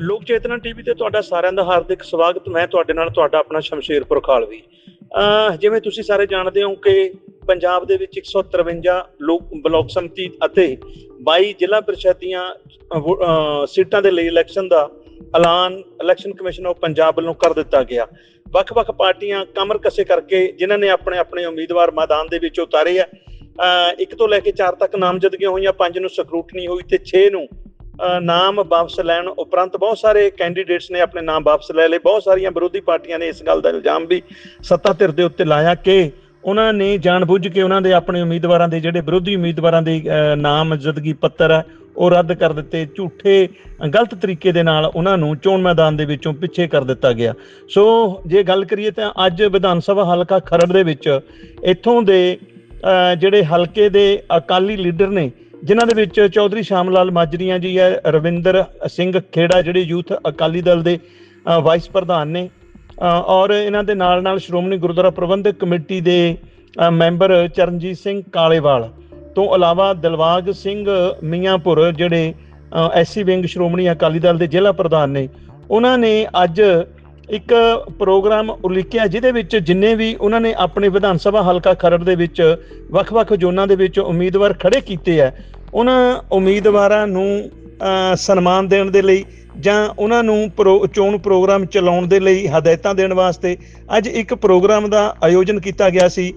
ਲੋਕ ਚੇਤਨਾ ਟੀਵੀ ਤੇ ਤੁਹਾਡਾ ਸਾਰਿਆਂ ਦਾ ਹਾਰਦਿਕ ਸਵਾਗਤ। ਮੈਂ ਤੁਹਾਡੇ ਨਾਲ ਤੁਹਾਡਾ ਆਪਣਾ ਸ਼ਮਸ਼ੀਰਪੁਰ ਖਾਲਵੀ ਜਿਵੇਂ ਤੁਸੀਂ ਸਾਰੇ ਜਾਣਦੇ ਹੋ ਕਿ ਪੰਜਾਬ ਦੇ ਵਿੱਚ 153 ਲੋਕ ਬਲਾਕ ਸੰਮਤੀ ਅਤੇ 22 ਜ਼ਿਲ੍ਹਾ ਪ੍ਰੀਸ਼ਦ ਦੀਆਂ ਸੀਟਾਂ ਦੇ ਲਈ ਇਲੈਕਸ਼ਨ ਦਾ ਐਲਾਨ, ਇਲੈਕਸ਼ਨ ਕਮਿਸ਼ਨ ਆਫ ਪੰਜਾਬ ਵੱਲੋਂ ਕਰ ਦਿੱਤਾ ਗਿਆ। ਵੱਖ-ਵੱਖ ਪਾਰਟੀਆਂ ਕਮਰ ਕਸੇ ਕਰਕੇ ਜਿਨ੍ਹਾਂ ਨੇ ਆਪਣੇ ਆਪਣੇ ਉਮੀਦਵਾਰ ਮੈਦਾਨ ਦੇ ਵਿੱਚ ਉਤਾਰੇ ਆ। ਇੱਕ ਤੋਂ ਲੈ ਕੇ ਚਾਰ ਤੱਕ ਨਾਮਜ਼ਦਗੀਆਂ ਹੋਈਆਂ, ਪੰਜ ਨੂੰ ਸਕਰੂਟਨੀ ਹੋਈ ਤੇ 6 ਨੂੰ ਨਾਮ ਵਾਪਸ ਲੈਣ ਉਪਰੰਤ ਬਹੁਤ ਸਾਰੇ ਕੈਂਡੀਡੇਟਸ ਨੇ ਆਪਣੇ ਨਾਮ ਵਾਪਸ ਲੈ ਲਏ। ਬਹੁਤ ਸਾਰੀਆਂ ਵਿਰੋਧੀ ਪਾਰਟੀਆਂ ਨੇ ਇਸ ਗੱਲ ਦਾ ਇਲਜ਼ਾਮ ਵੀ ਸੱਤਾ ਧਿਰ ਦੇ ਉੱਤੇ ਲਾਇਆ ਕਿ ਉਹਨਾਂ ਨੇ ਜਾਣਬੁੱਝ ਕੇ ਉਹਨਾਂ ਦੇ ਆਪਣੇ ਉਮੀਦਵਾਰਾਂ ਦੇ ਜਿਹੜੇ ਵਿਰੋਧੀ ਉਮੀਦਵਾਰਾਂ ਦੇ ਨਾਮਜ਼ਦਗੀ ਪੱਤਰ ਹੈ ਉਹ ਰੱਦ ਕਰ ਦਿੱਤੇ। ਝੂਠੇ, ਗਲਤ ਤਰੀਕੇ ਦੇ ਨਾਲ ਉਹਨਾਂ ਨੂੰ ਚੋਣ ਮੈਦਾਨ ਦੇ ਵਿੱਚੋਂ ਪਿੱਛੇ ਕਰ ਦਿੱਤਾ ਗਿਆ। ਸੋ ਜੇ ਗੱਲ ਕਰੀਏ ਤਾਂ ਅੱਜ ਵਿਧਾਨ ਸਭਾ ਹਲਕਾ ਖਰੜ ਦੇ ਵਿੱਚ ਇੱਥੋਂ ਦੇ ਜਿਹੜੇ ਹਲਕੇ ਦੇ ਅਕਾਲੀ ਲੀਡਰ ਨੇ ਜਿਨ੍ਹਾਂ ਦੇ ਵਿੱਚ ਚੌਧਰੀ ਸ਼ਾਮ ਲਾਲ ਮਾਜਰੀਆਂ ਜੀ ਹੈ, ਰਵਿੰਦਰ ਸਿੰਘ ਖੇੜਾ ਜਿਹੜੇ ਯੂਥ ਅਕਾਲੀ ਦਲ ਦੇ ਵਾਈਸ ਪ੍ਰਧਾਨ ਨੇ। ਔਰ ਇਹਨਾਂ ਦੇ ਨਾਲ ਨਾਲ ਸ਼੍ਰੋਮਣੀ ਗੁਰਦੁਆਰਾ ਪ੍ਰਬੰਧਕ ਕਮੇਟੀ ਦੇ ਮੈਂਬਰ ਚਰਨਜੀਤ ਸਿੰਘ ਕਾਲੇਵਾਲ। ਤੋਂ ਇਲਾਵਾ ਦਿਲਵਾਗ ਸਿੰਘ ਮੀਆਂਪੁਰ ਜਿਹੜੇ ਐਸਸੀ ਵਿੰਗ ਸ਼੍ਰੋਮਣੀ ਅਕਾਲੀ ਦਲ ਦੇ ਜ਼ਿਲ੍ਹਾ ਪ੍ਰਧਾਨ ਨੇ, ਉਹਨਾਂ ਨੇ ਅੱਜ ਇੱਕ ਪ੍ਰੋਗਰਾਮ ਉਲੀਕਿਆ ਜਿਹਦੇ ਵਿੱਚ ਜਿੰਨੇ ਵੀ ਉਹਨਾਂ ਨੇ ਆਪਣੇ ਵਿਧਾਨ ਸਭਾ ਹਲਕਾ ਖਰੜ ਦੇ ਵਿੱਚ ਵੱਖ-ਵੱਖ ਜ਼ੋਨਾਂ ਦੇ ਵਿੱਚ ਉਮੀਦਵਾਰ ਖੜੇ ਕੀਤੇ ਆ ਉਹਨਾਂ ਉਮੀਦਵਾਰਾਂ ਨੂੰ ਸਨਮਾਨ ਦੇਣ ਦੇ ਲਈ ਜਾਂ ਉਹਨਾਂ ਨੂੰ ਪ੍ਰੋ- ਚੋਣ ਪ੍ਰੋਗਰਾਮ ਚਲਾਉਣ ਦੇ ਲਈ ਹਦਾਇਤਾਂ ਦੇਣ ਵਾਸਤੇ ਅੱਜ ਇੱਕ ਪ੍ਰੋਗਰਾਮ ਦਾ ਆਯੋਜਨ ਕੀਤਾ ਗਿਆ ਸੀ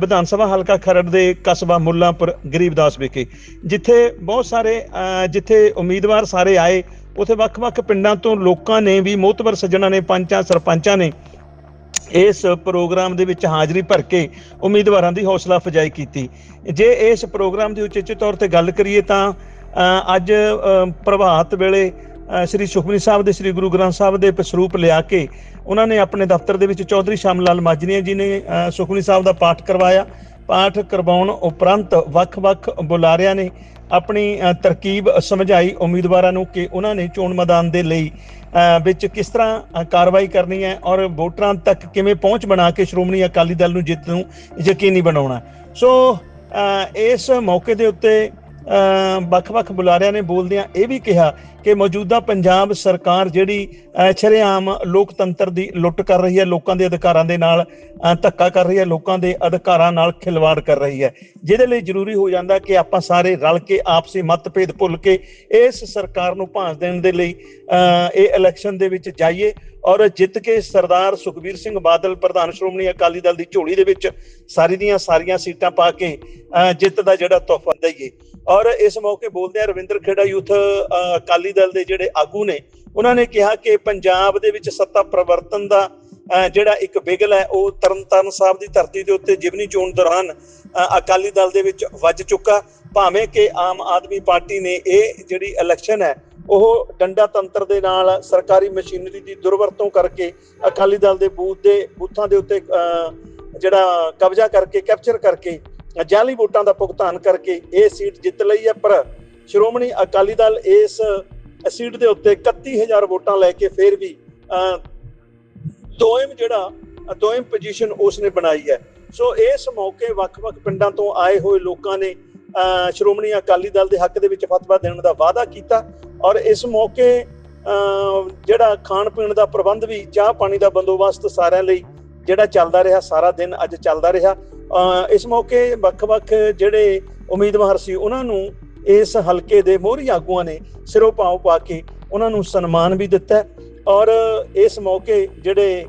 ਵਿਧਾਨ ਸਭਾ ਹਲਕਾ ਖਰੜ ਦੇ ਕਸਬਾ ਮੁੱਲਾਂਪੁਰ, ਗਰੀਬਦਾਸ ਵਿਖੇ, ਜਿੱਥੇ ਬਹੁਤ ਸਾਰੇ ਜਿੱਥੇ ਉਮੀਦਵਾਰ ਸਾਰੇ ਆਏ, ਉਥੇ ਵੱਖ-ਵੱਖ ਪਿੰਡਾਂ ਤੋਂ ਲੋਕਾਂ ਨੇ ਵੀ ਮੋਤਬਰ ਸੱਜਣਾ ਨੇ, ਪੰਚਾਂ, ਸਰਪੰਚਾਂ ਨੇ ਇਸ ਪ੍ਰੋਗਰਾਮ ਦੇ ਵਿੱਚ ਹਾਜ਼ਰੀ ਭਰ ਕੇ ਉਮੀਦਵਾਰਾਂ ਦੀ ਹੌਸਲਾ ਅਫਜ਼ਾਈ ਕੀਤੀ। ਜੇ ਇਸ ਪ੍ਰੋਗਰਾਮ ਦੀ ਉਚੇਚੇ ਤੌਰ ਤੇ ਗੱਲ ਕਰੀਏ ਤਾਂ ਅੱਜ ਪ੍ਰਭਾਤ ਵੇਲੇ ਸ੍ਰੀ ਸੁਖਮਨੀ ਸਾਹਿਬ ਦੇ ਸ੍ਰੀ ਗੁਰੂ ਗ੍ਰੰਥ ਸਾਹਿਬ ਦੇ ਸਰੂਪ ਲਿਆ ਕੇ ਉਹਨਾਂ ਨੇ ਆਪਣੇ ਦਫ਼ਤਰ ਦੇ ਵਿੱਚ ਚੌਧਰੀ ਸ਼ਾਮ ਲਾਲ ਮਾਜਨੀਆ ਜੀ ਨੇ ਸੁਖਮਨੀ ਸਾਹਿਬ ਦਾ ਪਾਠ ਕਰਵਾਇਆ। ਪਾਠ ਕਰਵਾਉਣ ਉਪਰੰਤ ਵੱਖ-ਵੱਖ ਬੁਲਾਰਿਆਂ ਨੇ ਆਪਣੀ ਤਰਕੀਬ ਸਮਝਾਈ ਉਮੀਦਵਾਰਾਂ ਨੂੰ ਕਿ ਉਹਨਾਂ ਨੇ ਚੋਣ ਮੈਦਾਨ ਦੇ ਲਈ ਵਿੱਚ ਕਿਸ ਤਰ੍ਹਾਂ ਕਾਰਵਾਈ ਕਰਨੀ ਹੈ ਔਰ ਵੋਟਰਾਂ ਤੱਕ ਕਿਵੇਂ ਪਹੁੰਚ ਬਣਾ ਕੇ ਸ਼੍ਰੋਮਣੀ ਅਕਾਲੀ ਦਲ ਨੂੰ ਜਿੱਤ ਨੂੰ ਯਕੀਨੀ ਬਣਾਉਣਾ ਸੋ ਇਸ ਮੌਕੇ ਦੇ ਉੱਤੇ ਵੱਖ-ਵੱਖ ਬੁਲਾਰਿਆਂ ਨੇ ਬੋਲਦਿਆਂ ਇਹ ਵੀ ਕਿਹਾ ਕਿ ਮੌਜੂਦਾ ਪੰਜਾਬ ਸਰਕਾਰ ਜਿਹੜੀ ਅ, ਸ਼ਰੇਆਮ ਲੋਕਤੰਤਰ ਦੀ ਲੁੱਟ ਕਰ ਰਹੀ ਹੈ ਲੋਕਾਂ ਦੇ ਅਧਿਕਾਰਾਂ ਦੇ ਨਾਲ ਧੱਕਾ ਕਰ ਰਹੀ ਹੈ ਲੋਕਾਂ ਦੇ ਅਧਿਕਾਰਾਂ ਨਾਲ ਖਿਲਵਾੜ ਕਰ ਰਹੀ ਹੈ। ਜਿਹਦੇ ਲਈ ਜ਼ਰੂਰੀ ਹੋ ਜਾਂਦਾ ਕਿ ਆਪਾਂ ਸਾਰੇ ਰਲ ਕੇ ਆਪਸੀ ਮਤਭੇਦ ਭੁੱਲ ਕੇ ਇਸ ਸਰਕਾਰ ਨੂੰ ਭਾਂਜ ਦੇਣ ਦੇ ਲਈ ਅ, ਇਹ ਇਲੈਕਸ਼ਨ ਦੇ ਵਿੱਚ ਜਾਈਏ ਔਰ ਜਿੱਤ ਕੇ ਸਰਦਾਰ ਸੁਖਬੀਰ ਸਿੰਘ ਬਾਦਲ ਪ੍ਰਧਾਨ ਸ਼੍ਰੋਮਣੀ ਅਕਾਲੀ ਦਲ ਦੀ ਝੋਲੀ ਦੇ ਵਿੱਚ ਸਾਰੀ ਦੀਆਂ ਸਾਰੀਆਂ ਸੀਟਾਂ ਪਾ ਕੇ ਅ, ਜਿੱਤ ਦਾ ਜਿਹੜਾ ਤੋਹਫਾ ਦਈਏ। ਔਰ ਇਸ ਮੌਕੇ ਬੋਲਦੇ ਆ ਰਵਿੰਦਰ ਖੇੜਾ ਯੂਥ ਅਕਾਲੀ ਦਲ ਦੇ ਜਿਹੜੇ ਆਗੂ ਨੇ, ਉਹਨਾਂ ਨੇ ਕਿਹਾ ਕਿ ਪੰਜਾਬ ਦੇ ਵਿੱਚ ਸੱਤਾ ਪਰਿਵਰਤਨ ਦਾ ਜਿਹੜਾ ਇੱਕ ਬਿਗਲ ਹੈ, ਉਹ ਤਰਨਤਾਰਨ ਸਾਹਿਬ ਦੀ ਧਰਤੀ ਦੇ ਉੱਤੇ ਜਿਵਨੀ ਚੋਣ ਦੌਰਾਨ ਅਕਾਲੀ ਦਲ ਦੇ ਵਿੱਚ ਵੱਜ ਚੁੱਕਾ। ਭਾਵੇਂ ਕਿ ਆਮ ਆਦਮੀ ਪਾਰਟੀ ਨੇ ਇਹ ਜਿਹੜੀ ਇਲੈਕਸ਼ਨ ਹੈ, ਉਹ ਡੰਡਾ ਤੰਤਰ ਦੇ ਨਾਲ ਸਰਕਾਰੀ ਮਸ਼ੀਨਰੀ ਦੀ ਦੁਰਵਰਤੋਂ ਕਰਕੇ ਅਕਾਲੀ ਦਲ ਦੇ ਬੂਥ ਦੇ, ਬੂਥਾਂ ਦੇ ਉੱਤੇ ਜਿਹੜਾ ਕਬਜ਼ਾ ਕਰਕੇ, ਕੈਪਚਰ ਕਰਕੇ ਜਾਲੀ ਵੋਟਾਂ ਦਾ ਭੁਗਤਾਨ ਕਰਕੇ ਇਹ ਸੀਟ ਜਿੱਤ ਲਈ ਹੈ ਪਰ ਸ਼੍ਰੋਮਣੀ ਅਕਾਲੀ ਦਲ ਇਸ ਸੀਟ ਦੇ ਉੱਤੇ 31000 ਵੋਟਾਂ ਲੈ ਕੇ ਫੇਰ ਵੀ ਦੋਇਮ ਜਿਹੜਾ ਦੋਇਮ ਪੋਜੀਸ਼ਨ ਉਸਨੇ ਬਣਾਈ ਹੈ। ਸੋ ਇਸ ਮੌਕੇ ਵੱਖ-ਵੱਖ ਪਿੰਡਾਂ ਤੋਂ ਆਏ ਹੋਏ ਲੋਕਾਂ ਨੇ ਅ, ਸ਼੍ਰੋਮਣੀ ਅਕਾਲੀ ਦਲ ਦੇ ਹੱਕ ਦੇ ਵਿੱਚ ਫਤਵਾ ਦੇਣ ਦਾ ਵਾਅਦਾ ਕੀਤਾ ਔਰ ਇਸ ਮੌਕੇ ਅ, ਜਿਹੜਾ ਖਾਣ ਪੀਣ ਦਾ ਪ੍ਰਬੰਧ ਵੀ ਚਾਹ ਪਾਣੀ ਦਾ ਬੰਦੋਬਸਤ ਸਾਰਿਆਂ ਲਈ ਜਿਹੜਾ ਚੱਲਦਾ ਰਿਹਾ ਸਾਰਾ ਦਿਨ ਅੱਜ ਚੱਲਦਾ ਰਿਹਾ। ਇਸ ਮੌਕੇ ਵੱਖ-ਵੱਖ ਜਿਹੜੇ ਉਮੀਦਵਾਰ ਸੀ, ਉਹਨਾਂ ਨੂੰ ਇਸ ਹਲਕੇ ਦੇ ਮੋਹਰੀ ਆਗੂਆਂ ਨੇ ਸਿਰੋਂ ਪਾਉ ਪਾ ਕੇ ਉਹਨਾਂ ਨੂੰ ਸਨਮਾਨ ਵੀ ਦਿੱਤਾ ਔਰ ਇਸ ਮੌਕੇ ਜਿਹੜੇ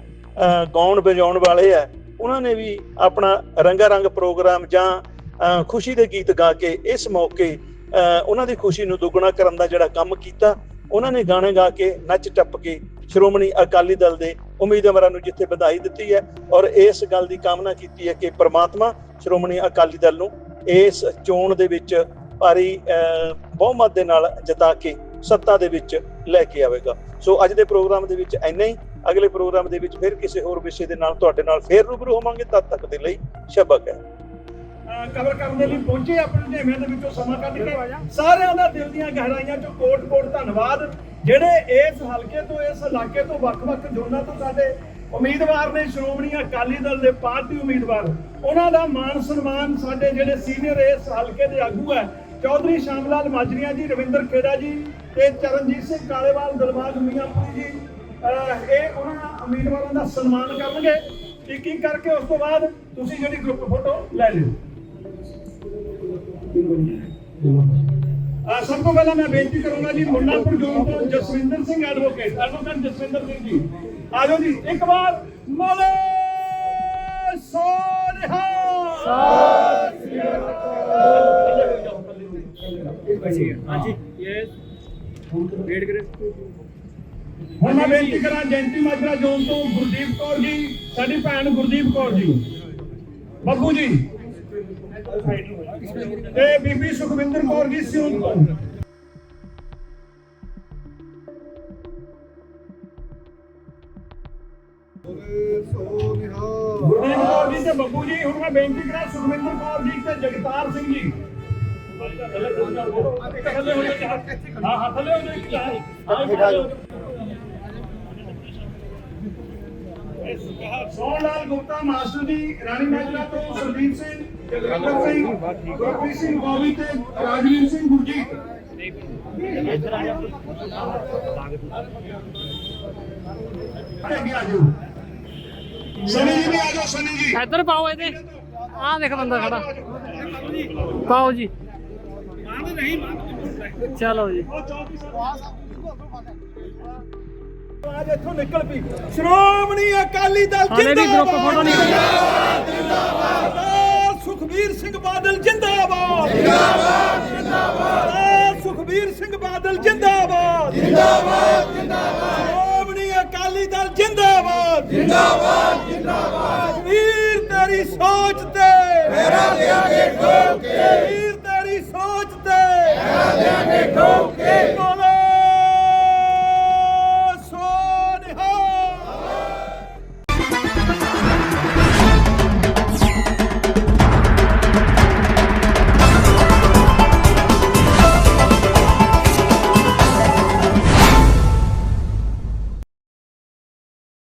ਗਾਉਣ ਵਜਾਉਣ ਵਾਲੇ ਆ ਉਹਨਾਂ ਨੇ ਵੀ ਆਪਣਾ ਰੰਗਾ ਰੰਗ ਪ੍ਰੋਗਰਾਮ ਜਾਂ ਖੁਸ਼ੀ ਦੇ ਗੀਤ ਗਾ ਕੇ ਇਸ ਮੌਕੇ ਉਹਨਾਂ ਦੀ ਖੁਸ਼ੀ ਨੂੰ ਦੁੱਗਣਾ ਕਰਨ ਦਾ ਜਿਹੜਾ ਕੰਮ ਕੀਤਾ, ਉਹਨਾਂ ਨੇ ਗਾਣੇ ਗਾ ਕੇ ਨੱਚ ਟੱਪ ਕੇ ਸ਼੍ਰੋਮਣੀ ਅਕਾਲੀ ਦਲ ਦੇ ਉਮੀਦਵਾਰਾਂ ਨੂੰ ਜਿੱਥੇ ਵਧਾਈ ਦਿੱਤੀ ਹੈ ਔਰ ਇਸ ਗੱਲ ਦੀ ਕਾਮਨਾ ਕੀਤੀ ਹੈ ਕਿ ਪ੍ਰਮਾਤਮਾ ਸ਼੍ਰੋਮਣੀ ਅਕਾਲੀ ਦਲ ਨੂੰ ਇਸ ਚੋਣ ਦੇ ਵਿੱਚ ਭਾਰੀ ਬਹੁਮਤ ਦੇ ਨਾਲ ਜਿਤਾ ਕੇ ਸੱਤਾ ਦੇ ਵਿੱਚ ਲੈ ਕੇ ਆਵੇਗਾ। ਸੋ ਅੱਜ ਦੇ ਪ੍ਰੋਗਰਾਮ ਦੇ ਵਿੱਚ ਇੰਨਾ ਹੀ। ਅਗਲੇ ਪ੍ਰੋਗਰਾਮ ਦੇ ਵਿੱਚ ਫਿਰ ਕਿਸੇ ਹੋਰ ਵਿਸ਼ੇ ਦੇ ਨਾਲ ਤੁਹਾਡੇ ਨਾਲ ਫੇਰ ਰੂਬਰੂ ਹੋਵਾਂਗੇ। ਤਦ ਤੱਕ ਦੇ ਲਈ ਸ਼ਬਕ ਹੈ। ਕਵਰ ਕਰਨ ਦੇ ਲਈ ਪਹੁੰਚੇ ਆਪਣੇ ਝੇਮਿਆਂ ਦੇ ਵਿੱਚੋਂ ਸਮਾਂ ਕੱਢ ਕੇ। ਸਾਰਿਆਂ ਦਾ ਦਿਲ ਦੀਆਂ ਗਹਿਰਾਈਆਂ ਚੋਂ ਕੋਟ-ਕੋਟ ਧੰਨਵਾਦ। ਜਿਹੜੇ ਇਸ ਹਲਕੇ ਤੋਂ, ਇਸ ਇਲਾਕੇ ਤੋਂ ਵੱਖ-ਵੱਖ ਜ਼ੋਨਾਂ ਤੋਂ ਸਾਡੇ ਉਮੀਦਵਾਰ ਨੇ, ਸ਼੍ਰੋਮਣੀ ਅਕਾਲੀ ਦਲ ਦੇ ਪਾਰਟੀ ਉਮੀਦਵਾਰ, ਉਹਨਾਂ ਦਾ ਮਾਨ ਸਨਮਾਨ ਸਾਡੇ ਜਿਹੜੇ ਸੀਨੀਅਰ ਇਸ ਹਲਕੇ ਦੇ ਆਗੂ ਹੈ ਚੌਧਰੀ ਸ਼ਾਮਲਾਲ ਮਾਜਰੀਆ ਜੀ, ਰਵਿੰਦਰ ਖੇੜਾ ਜੀ ਤੇ ਚਰਨਜੀਤ ਸਿੰਘ ਕਾਲੇਵਾਲ, ਦਿਲਬਾਗ ਮੀਆਂਪੁਰੀ ਜੀ ਇਹ ਉਹਨਾਂ ਉਮੀਦਵਾਰਾਂ ਦਾ ਸਨਮਾਨ ਕਰਨਗੇ। ਇੱਕ ਇੱਕ ਕਰਕੇ ਉਸ ਤੋਂ ਬਾਅਦ ਤੁਸੀਂ ਜਿਹੜੀ ਗਰੁੱਪ ਫੋਟੋ ਲੈ ਲਿਓ। ਅਹ ਸਭ ਤੋਂ ਪਹਿਲਾਂ ਮੈਂ ਬੇਨਤੀ ਕਰੂੰਗਾ ਜੀ ਮੁੰਨਾਪੁਰ ਜੋਨ ਤੋਂ ਜਸਵਿੰਦਰ ਸਿੰਘ ਐਡਵੋਕੇਟ ਐਡਵੋਕੇਟ ਜਸਵਿੰਦਰ ਸਿੰਘ ਜੀ। ਆਜੋ ਜੀ, ਇੱਕ ਵਾਰ ਮੋਲੇ ਸੋਨਿਹਾ। ਹਾਂਜੀ। ਯੈਸ ਵੇਟ ਕਰੇ ਹੁਣ ਮੈਂ ਬੇਨਤੀ ਕਰਾਂ ਜੈਂਤੀ ਮਾਜਰਾ ਜੋਨ ਤੋਂ ਗੁਰਦੀਪ ਕੌਰ ਜੀ, ਸਾਡੀ ਭੈਣ ਗੁਰਦੀਪ ਕੌਰ ਜੀ। ਬੱਬੂ ਜੀ ਤੇ ਬੀਬੀ ਸੁਖਵਿੰਦਰ ਕੌਰ ਜੀ ਸਿਉਂ ਤੋਂ ਗੁਰਦੀਪ ਕੌਰ ਜੀ ਤੇ ਬੱਬੂ ਜੀ, ਹੁਣ ਮੈਂ ਬੇਨਤੀ ਕਰਾਂ ਸੁਖਵਿੰਦਰ ਕੌਰ ਜੀ ਤੇ ਜਗਤਾਰ ਸਿੰਘ ਜੀ। ਥੱਲੇ ਹੋ ਜਾਓ ਹਾਂ ਹਾਂ ਥੱਲੇ ਹੋ ਜਾਓ। ਇੱਕ ਸੋਹਣ ਲਾਲ ਗੁਪਤਾ ਮਾਸਟਰ ਜੀ, ਰਾਣੀ ਮਾਜਰਾ ਤੋਂ ਸਰਦੀਪ ਸਿੰਘ। ਜਗਵਿੰਦਰ ਸਿੰਘ ਗੁਰਪ੍ਰੀਤ ਸਿੰਘ ਬੋਵੀ ਤੇ ਰਾਜਵੀਰ ਸਿੰਘ ਗੁਰਜੀਤ ਅੱਗੇ ਆ ਜਾਓ ਸਨੀ ਜੀ ਵੀ ਆ ਜਾਓ ਸਨੀ ਜੀ ਇੱਧਰ ਪਾਓ ਇਹਦੇ। ਆਹ ਦੇਖ ਬੰਦਾ ਖੜਾ। ਪਾਓ ਜੀ। ਚਲੋ ਜੀ। ਆਜ ਇੱਥੋਂ ਨਿਕਲ ਪਈ। ਸ਼੍ਰੋਮਣੀ ਅਕਾਲੀ ਦਲ ਹਲੇ ਵੀ ਗਰੁੱਪ ਫੋਟੋ ਨਹੀਂ ਜਿੰਦਾਬਾਦ ਜਿੰਦਾਬਾਦ। ਵੀਰ ਤੇਰੀ ਸੋਚ ਤੇ। ਮੇਰਾ ਦੇਾਂਗੇ ਠੋਕ ਕੇ। ਵੀਰ ਤੇਰੀ ਸੋਚ ਤੇ। ਮੇਰਾ ਦੇਾਂਗੇ ਠੋਕ ਕੇ।